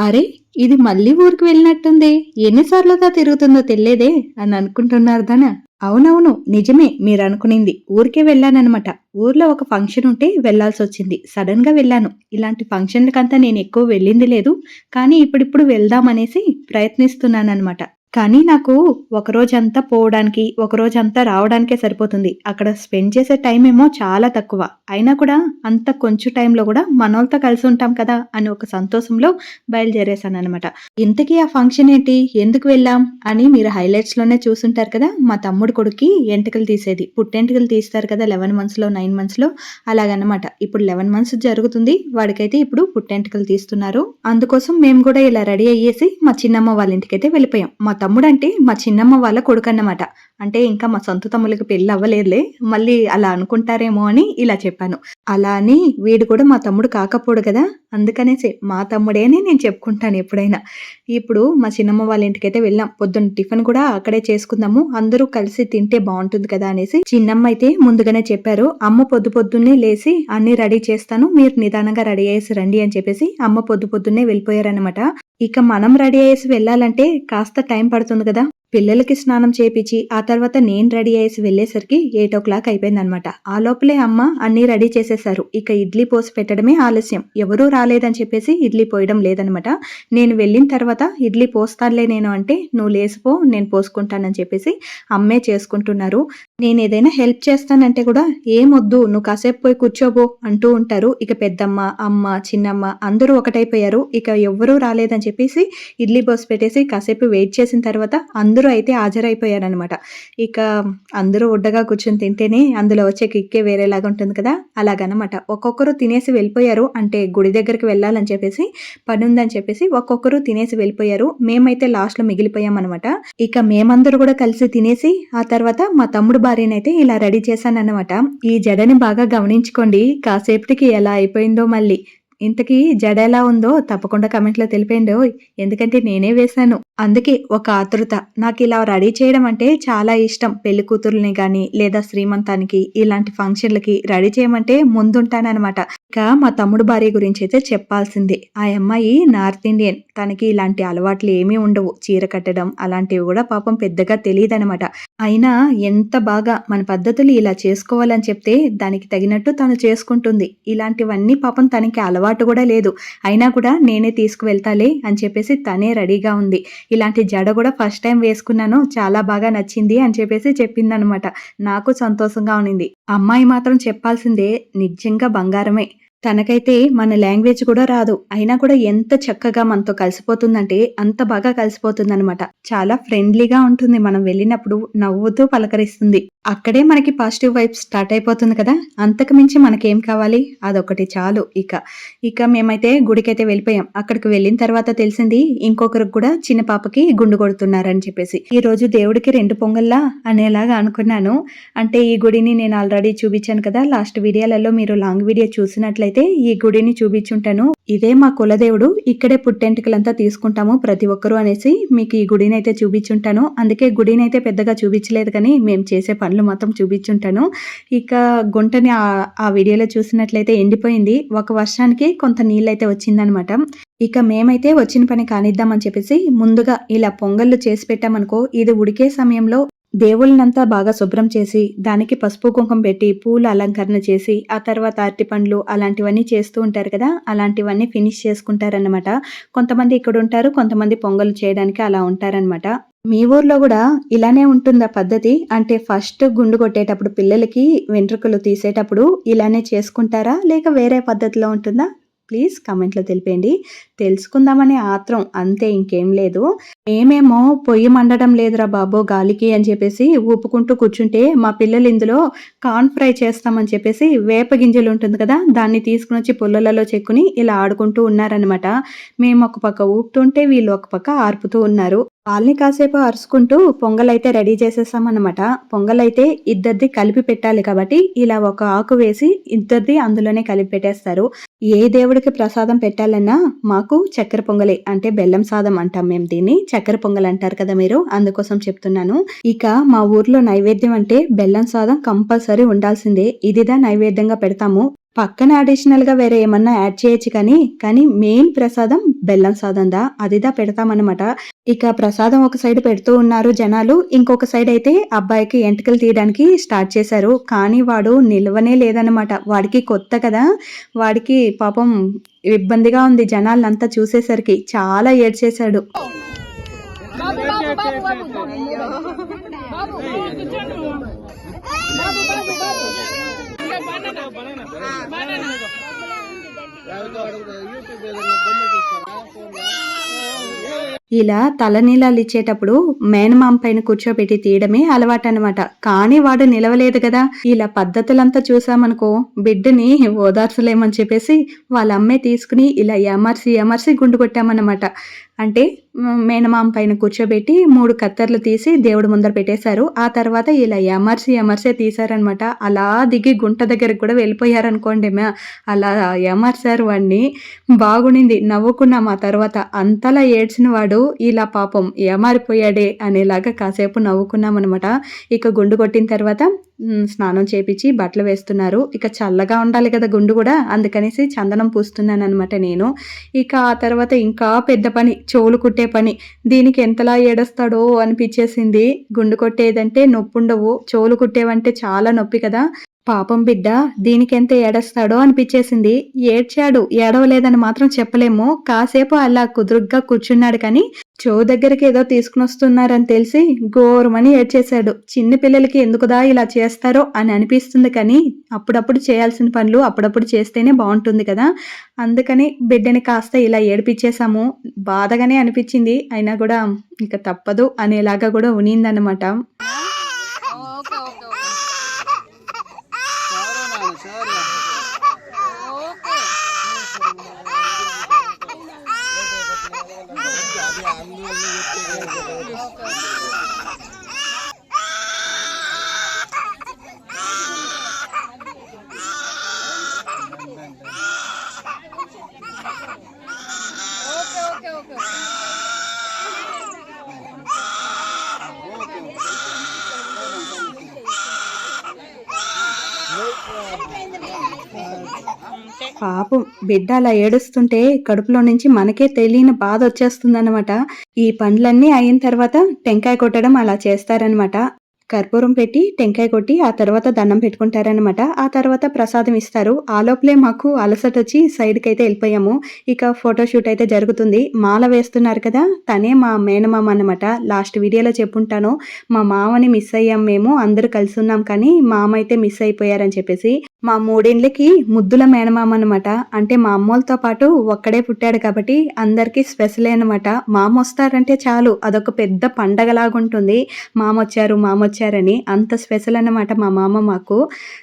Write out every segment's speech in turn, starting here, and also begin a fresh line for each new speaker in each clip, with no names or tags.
అరే ఇది మళ్ళీ ఊరికి వెళ్ళినట్టుంది. ఎన్నిసార్లుగా తిరుగుతుందో తెలియదే అని అనుకుంటున్నారు దానా అవునవును నిజమే మీరు అనుకునింది. ఊరికే వెళ్ళాననమాట ఊర్లో ఒక ఫంక్షన్ ఉంటే వెళ్ళాల్సి వచ్చింది సడన్గా వెళ్ళాను. ఇలాంటి ఫంక్షన్లకంతా నేను ఎక్కువ వెళ్ళింది లేదు. కానీ ఇప్పుడిప్పుడు వెళ్దామనేసి ప్రయత్నిస్తున్నాను అనమాట కానీ నాకు ఒక రోజంతా పోవడానికి, ఒక రోజంతా రావడానికే సరిపోతుంది. అక్కడ స్పెండ్ చేసే టైం ఏమో చాలా తక్కువ. అయినా కూడా అంత కొంచెం టైంలో కూడా మనోళ్ళతో కలిసి ఉంటాం కదా! అని ఒక సంతోషంలో బయలుదేరేశాననమాట. ఇంతకీ ఆ ఫంక్షన్ ఏంటి? ఎందుకు వెళ్ళాం? అని మీరు హైలైట్స్‌లోనే చూసుంటారు కదా! మా తమ్ముడు కొడుక్కి ఎంటకలు తీసేది. పుట్టెంటకలు తీస్తారు కదా! 11 మంత్స్‌లో, నైన్ మంత్స్‌లో అలాగనమాట. ఇప్పుడు 11 మంత్స్ జరుగుతుంది. వాడికైతే ఇప్పుడు పుట్టెంటకలు తీస్తున్నారు. అందుకోసం మేము కూడా ఇలా రెడీ అయ్యేసి మా చిన్నమ్మ వాళ్ళ ఇంటికైతే వెళ్ళిపోయాం. మా తమ్ముడంటే మా చిన్నమ్మ వాళ్ళ కొడుకన్నమాట. అంటే ఇంకా మా సొంత తమ్ముళ్ళకి పెళ్ళి అవ్వలేదులే. మళ్ళీ అలా అనుకుంటారేమో అని ఇలా చెప్పాను. అలా అని వీడు కూడా మా తమ్ముడు కాకపోడు కదా! అందుకనేసే మా తమ్ముడే అని నేను చెప్పుకుంటాను ఎప్పుడైనా. ఇప్పుడు మా చిన్నమ్మ వాళ్ళ ఇంటికైతే వెళ్ళాం. పొద్దున్న టిఫిన్ కూడా అక్కడే చేసుకుందాము. అందరూ కలిసి తింటే బాగుంటుంది కదా! అనేసి చిన్నమ్మ అయితే ముందుగానే చెప్పారు. అమ్మ పొద్దు పొద్దున్నే లేచి అన్ని రెడీ చేస్తాను. మీరు నిదానంగా రెడీ అయ్యేసి రండి అని చెప్పేసి అమ్మ పొద్దు పొద్దున్నే వెళ్ళిపోయారనమాట. ఇక మనం రెడీ అయ్యేసి వెళ్ళాలంటే కాస్త టైం పడుతుంది కదా! పిల్లలకి స్నానం చేపించి ఆ తర్వాత నేను రెడీ అయ్యేసి వెళ్ళేసరికి ఎయిట్ ఓ క్లాక్ అయిపోయిందనమాట. ఆ లోపలే అమ్మ అన్నీ రెడీ చేసేశారు. ఇక ఇడ్లీ పోసి పెట్టడమే ఆలస్యం. ఎవరూ రాలేదని చెప్పేసి ఇడ్లీ పోయడం లేదనమాట. నేను వెళ్ళిన తర్వాత ఇడ్లీ పోస్తానులే నేను అంటే, "నువ్వు లేసిపో నేను పోసుకుంటానని" చెప్పేసి అమ్మే చేసుకుంటున్నారు. నేను ఏదైనా హెల్ప్ చేస్తానంటే కూడా, "ఏమొద్దు నువ్వు కాసేపు పోయి కూర్చోబో" అంటూ ఉంటారు. ఇక పెద్దమ్మ, అమ్మ, చిన్నమ్మ అందరూ ఒకటైపోయారు. ఇక ఎవ్వరూ రాలేదని చెప్పేసి ఇడ్లీ పోసి పెట్టేసి కాసేపు వెయిట్ చేసిన తర్వాత అందరూ అయితే హాజరైపోయారనమాట. ఇక అందరూ ఉడ్డగా కూర్చొని తింటేనే అందులో వచ్చే కిక్కే వేరేలాగా ఉంటుంది కదా! అలాగనమాట. ఒక్కొక్కరు తినేసి వెళ్ళిపోయారు. అంటే గుడి దగ్గరికి వెళ్ళాలని చెప్పేసి, పని ఉందని చెప్పేసి ఒక్కొక్కరు తినేసి వెళ్ళిపోయారు. మేమైతే లాస్ట్‌లో మిగిలిపోయామనమాట. ఇక మేమందరూ కూడా కలిసి తినేసి, ఆ తర్వాత మా తమ్ముడు భార్యనైతే ఇలా రెడీ చేశానన్నమాట ఈ జడని బాగా గమనించుకోండి. కాసేపటికి ఎలా అయిపోయిందో మళ్ళీ. ఇంతకీ జడ ఎలా ఉందో తప్పకుండా కమెంట్లో తెలిపేయండోయ్! ఎందుకంటే నేనే వేశాను. అందుకే ఒక ఆతృత. ఇలా రెడీ చేయడం అంటే చాలా ఇష్టం. పెళ్ళి కూతుర్లని కానీ లేదా శ్రీమంతానికి, ఇలాంటి ఫంక్షన్‌లకి రెడీ చేయమంటే ముందుంటాననమాట. ఇక మా తమ్ముడు భార్య గురించి అయితే చెప్పాల్సిందే. ఆ అమ్మాయి నార్త్ ఇండియన్. తనకి ఇలాంటి అలవాట్లు ఏమీ ఉండవు. చీర కట్టడం అలాంటివి కూడా పాపం పెద్దగా తెలియదనమాట అయినా ఎంత బాగా మన పద్ధతులు ఇలా చేసుకోవాలని చెప్తే దానికి తగినట్టు తను చేసుకుంటుంది. ఇలాంటివన్నీ పాపం తనకి అలవాటు కూడా లేదు. అయినా కూడా నేనే తీసుకువెళ్తాలే అని చెప్పేసి తనే రెడీగా ఉంది. ఇలాంటి జడ కూడా ఫస్ట్ టైం వేసుకున్నాను. చాలా బాగా నచ్చింది అని చెప్పేసి చెప్పిందనమాట. నాకు సంతోషంగా ఉన్నింది. అమ్మాయి మాత్రం చెప్పాల్సిందే నిజంగా బంగారమే. తనకైతే మన లాంగ్వేజ్ కూడా రాదు. అయినా కూడా ఎంత చక్కగా మనతో కలిసిపోతుందంటే అంత బాగా కలిసిపోతుందనమాట. చాలా ఫ్రెండ్లీగా ఉంటుంది. మనం వెళ్ళినప్పుడు నవ్వుతూ పలకరిస్తుంది. అక్కడే మనకి పాజిటివ్ వైబ్స్ స్టార్ట్ అయిపోతుంది కదా! అంతకు మించి మనకేం కావాలి? అదొకటి చాలు ఇక. ఇక మేమైతే గుడికైతే వెళ్ళిపోయాం. అక్కడికి వెళ్ళిన తర్వాత తెలిసింది ఇంకొకరికి కూడా చిన్న పాపకి గుండు కొడుతున్నారని చెప్పేసి. ఈ రోజు దేవుడికి రెండు పొంగల్లా అనేలాగా అనుకున్నాను. అంటే ఈ గుడిని నేను ఆల్రెడీ చూపించాను కదా! లాస్ట్ వీడియోలలో మీరు లాంగ్ వీడియో చూసినట్లయితే అయితే ఈ గుడిని చూపించుంటాను. ఇదే మా కులదేవుడు. ఇక్కడే పుట్టెంటికలంతా తీసుకుంటాము ప్రతి ఒక్కరు అనేసి మీకు ఈ గుడిని అయితే చూపించుంటాను. అందుకే గుడిని అయితే పెద్దగా చూపించలేదు కానీ మేము చేసే పనులు మొత్తం చూపించుంటాను. ఇక గుంటని ఆ వీడియోలో చూసినట్లయితే ఎండిపోయింది. ఒక వర్షానికి కొంత నీళ్ళైతే వచ్చిందనమాట. ఇక మేమైతే వచ్చిన పని కానిద్దామని చెప్పేసి ముందుగా ఇలా పొంగళ్ళు చేసి పెట్టామనుకో ఇది ఉడికే సమయంలో దేవుళ్ళనంతా బాగా శుభ్రం చేసి దానికి పసుపు కుంకుమ పెట్టి పూలు అలంకరణ చేసి ఆ తర్వాత అరటిపండ్లు అలాంటివన్నీ చేస్తూ ఉంటారు కదా అలాంటివన్నీ ఫినిష్ చేసుకుంటారనమాట కొంతమంది ఇక్కడ ఉంటారు కొంతమంది పొంగలు చేయడానికి అలా ఉంటారనమాట మీ ఊర్లో కూడా ఇలానే ఉంటుందా పద్ధతి? అంటే ఫస్ట్ గుండు కొట్టేటప్పుడు పిల్లలకి వెంట్రుకలు తీసేటప్పుడు ఇలానే చేసుకుంటారా? లేక వేరే పద్ధతిలో ఉంటుందా? ప్లీజ్ కమెంట్లో తెలిపేయండి. తెలుసుకుందామనే ఆత్రం అంతే ఇంకేం లేదు. మేమేమో పొయ్యి మండడం లేదురా బాబో గాలికి అని చెప్పేసి ఊపుకుంటూ కూర్చుంటే మా పిల్లలు ఇందులో కార్న్ ఫ్రై చేస్తామని చెప్పేసి వేప గింజలు ఉంటుంది కదా దాన్ని తీసుకుని వచ్చి పుల్లలలో చెక్కుని ఇలా ఆడుకుంటూ ఉన్నారనమాట మేము ఒక పక్క ఊపుతుంటే వీళ్ళు ఒక పక్క ఆర్పుతూ ఉన్నారు. వాళ్ళని కాసేపు అరుచుకుంటూ పొంగలైతే రెడీ చేసేసామన్నమాట. పొంగలైతే ఇద్దరిది కలిపి పెట్టాలి కాబట్టి ఇలా ఒక ఆకు వేసి ఇద్దరిది అందులోనే కలిపి పెట్టేస్తారు. ఏ దేవుడికి ప్రసాదం పెట్టాలన్నా మాకు చక్కెర పొంగలి అంటే బెల్లం సాదం అంటాం మేము దీన్ని. చక్కెర పొంగల్ అంటారు కదా మీరు అందుకోసం చెప్తున్నాను. ఇక మా ఊర్లో నైవేద్యం అంటే బెల్లం సాదం కంపల్సరీ ఉండాల్సిందే. ఇదిదా నైవేద్యంగా పెడతాము. పక్కన అడిషనల్గా వేరే ఏమన్నా యాడ్ చేయొచ్చు కానీ కానీ మెయిన్ ప్రసాదం బెల్లం సాదందా అదిదా పెడతామన్నమాట. ఇక ప్రసాదం ఒక సైడ్ పెడుతూ ఉన్నారు జనాలు. ఇంకొక సైడ్ అయితే అబ్బాయికి ఎంటకలు తీయడానికి స్టార్ట్ చేశారు. కానీ వాడు నిల్వనే లేదన్నమాట. వాడికి కొత్త కదా. వాడికి పాపం ఇబ్బందిగా ఉంది జనాలంతా చూసేసరికి. చాలా ఏడ్చేశాడు. banana banana banana. ఇలా తలనీలాలు ఇచ్చేటప్పుడు మేనమామ పైన కూర్చోబెట్టి తీయడమే అలవాటు అనమాట కానీ వాడు నిలవలేదు కదా. ఇలా పద్ధతులంతా చూసామనుకో బిడ్డని ఓదార్చలేమని చెప్పేసి వాళ్ళ అమ్మే తీసుకుని ఇలా ఎమర్సి ఎమర్సి గుండు కొట్టామన్నమాట. అంటే మేనమామ పైన కూర్చోబెట్టి మూడు కత్తర్లు తీసి దేవుడు ముందర పెట్టేశారు. ఆ తర్వాత ఇలా ఎమర్సి ఎమర్సే తీశారనమాట అలా దిగి గుంట దగ్గరకు కూడా వెళ్ళిపోయారనుకోండి మే. అలా ఎమర్సారు వాడిని. బాగుండింది. నవ్వుకున్నాం ఆ తర్వాత. అంతలా ఏడ్చిన వాడు ఇలా పాపం ఏమారిపోయాడే? అనేలాగా కాసేపు నవ్వుకున్నాం అనమాట ఇక గుండు కొట్టిన తర్వాత స్నానం చేపించి బట్టలు వేస్తున్నారు. ఇక చల్లగా ఉండాలి కదా గుండు కూడా. అందుకనేసి చందనం పూస్తున్నాను అనమాట నేను. ఇక ఆ తర్వాత ఇంకా పెద్ద పని చెవులు కుట్టే పని. దీనికి ఎంతలా ఏడొస్తాడో అనిపించేసింది గుండు కొట్టేదంటే నొప్పి ఉండవు చెవులు కుట్టేవంటే చాలా నొప్పి కదా. పాపం బిడ్డ దీనికి ఎంత ఏడస్తాడో అనిపించేసింది. ఏడ్చాడు ఏడవలేదని మాత్రం చెప్పలేము. కాసేపు అలా కుదురుగ్గా కూర్చున్నాడు కానీ చెవు దగ్గరికి ఏదో తీసుకుని వస్తున్నారని తెలిసి గోరమని ఏడ్చేశాడు. చిన్న పిల్లలకి ఎందుకుదా ఇలా చేస్తారో అని అనిపిస్తుంది కానీ అప్పుడప్పుడు చేయాల్సిన పనులు అప్పుడప్పుడు చేస్తేనే బాగుంటుంది కదా. అందుకని బిడ్డని కాస్త ఇలా ఏడిపించేశాము. బాధగానే అనిపించింది. అయినా కూడా ఇక తప్పదు అనేలాగా కూడా ఉనిందన్నమాట.
ఓకే ఓకే ఓకే
పాపం బిడ్డ అలా ఏడుస్తుంటే కడుపులో నుంచి మనకే తెలియని బాధ వచ్చేస్తుందన్నమాట. ఈ పండ్లన్నీ అయిన తర్వాత టెంకాయ కొట్టడం అలా చేస్తారనమాట కర్పూరం పెట్టి టెంకాయ కొట్టి ఆ తర్వాత దండం పెట్టుకుంటారనమాట ఆ తర్వాత ప్రసాదం ఇస్తారు. ఆ లోపలే మాకు అలసట వచ్చి సైడ్కి అయితే వెళ్ళిపోయాము. ఇక ఫోటోషూట్ అయితే జరుగుతుంది. మాల వేస్తున్నారు కదా తనే మా మేనమామ అనమాట లాస్ట్ వీడియోలో చెప్పుంటాను. మా మామని మిస్ అయ్యాం మేము అందరూ కలిసి ఉన్నాం కానీ మామ అయితే మిస్ అయిపోయారని చెప్పేసి మా మూడేండ్లకి ముద్దుల మేనమామ అనమాట అంటే మా అమ్మోళ్ళతో పాటు ఒక్కడే పుట్టాడు కాబట్టి అందరికీ స్పెషలే అనమాట మామ వస్తారంటే చాలు అదొక పెద్ద పండగలాగుంటుంది. మామ వచ్చారు మామ వచ్చారని అంత స్పెషల్ అనమాట మా మామ మాకు.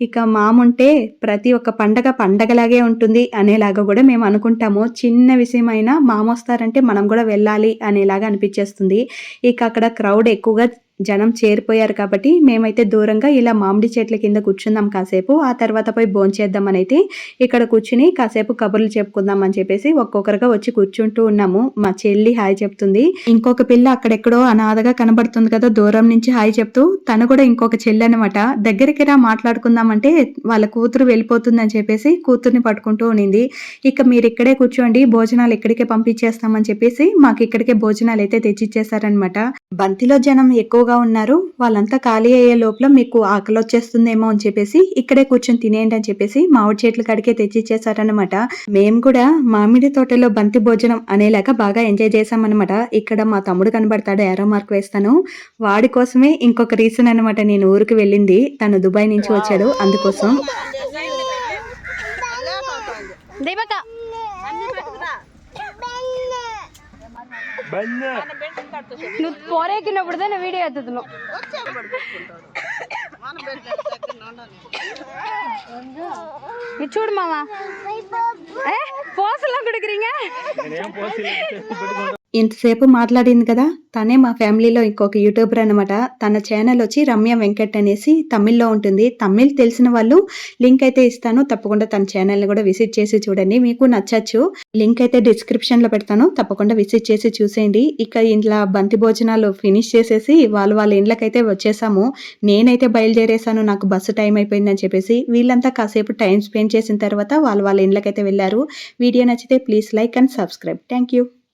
ఇక మామ ఉంటే ప్రతి ఒక్క పండగ పండగలాగే ఉంటుంది అనేలాగా కూడా మేము అనుకుంటాము. చిన్న విషయమైనా మామ వస్తారంటే మనం కూడా వెళ్ళాలి అనేలాగా అనిపించేస్తుంది ఇక అక్కడ క్రౌడ్ ఎక్కువగా జనం చేరిపోయారు కాబట్టి మేమైతే దూరంగా ఇలా మామిడి చెట్ల కింద కూర్చుందాం కాసేపు. ఆ తర్వాత పోయి భోంచేద్దామని అయితే ఇక్కడ కూర్చుని కాసేపు కబుర్లు చెప్పుకుందాం అని చెప్పేసి ఒక్కొక్కరుగా వచ్చి కూర్చుంటూ ఉన్నాము. మా చెల్లి హాయ్ చెప్తుంది. ఇంకొక పిల్ల అక్కడెక్కడో అనాథగా కనబడుతుంది కదా దూరం నుంచి హాయ్ చెప్తూ తను కూడా ఇంకొక చెల్లి అనమాట దగ్గరికి రా మాట్లాడుకుందామంటే వాళ్ళ కూతురు వెళ్ళిపోతుందని చెప్పేసి కూతుర్ని పట్టుకుంటూ ఉండింది ఇక మీరు ఇక్కడే కూర్చోండి భోజనాలు ఇక్కడికే పంపించేస్తామని చెప్పేసి మాకు ఇక్కడికే భోజనాలు అయితే తెచ్చిచ్చేసారనమాట బంతిలో జనం ఎక్కువ ఎక్కువగా ఉన్నారు. వాళ్ళంతా ఖాళీ అయ్యే లోపల మీకు ఆకలి వచ్చేస్తుందేమో అని చెప్పేసి ఇక్కడే కూర్చొని తినేయండి అని చెప్పేసి మామిడి చెట్లు కడిగే తెచ్చిచ్చేసారనమాట మేము కూడా మామిడి తోటలో బంతి భోజనం అనేలాగా బాగా ఎంజాయ్ చేసామన్నమాట ఇక్కడ మా తమ్ముడు కనబడతాడు ఏరో మార్క్ వేస్తాను. వాడి కోసమే ఇంకొక రీజన్ అనమాట నేను ఊరికి వెళ్ళింది. తను దుబాయ్ నుంచి వచ్చాడు. అందుకోసం.
నువ్వు పొరేకినప్పుడు నేను వీడియో ఎత్తుతున్నావు இது சூடு மாமா போசலாம் கொடுக்குறீங்க
ఇంతసేపు మాట్లాడింది కదా తనే మా ఫ్యామిలీలో ఇంకొక యూట్యూబర్ అనమాట తన ఛానల్ వచ్చి రమ్య వెంకట్ అనేసి తమిళ్ళో ఉంటుంది. తమిళ్ తెలిసిన వాళ్ళు లింక్ అయితే ఇస్తాను. తప్పకుండా తన ఛానల్ని కూడా విజిట్ చేసి చూడండి. మీకు నచ్చచ్చు. లింక్ అయితే డిస్క్రిప్షన్లో పెడతాను. తప్పకుండా విజిట్ చేసి చూసేయండి. ఇక ఇంట్లో బంతి భోజనాలు ఫినిష్ చేసేసి వాళ్ళ వాళ్ళ ఇండ్లకైతే వచ్చేసాము. నేనైతే బయలుదేరేసాను నాకు బస్సు టైం అయిపోయిందని చెప్పేసి వీళ్ళంతా కాసేపు టైం స్పెండ్ చేసిన తర్వాత వాళ్ళ వాళ్ళ ఇండ్లకైతే వెళ్ళారు. వీడియో నచ్చితే please like and subscribe. Thank you.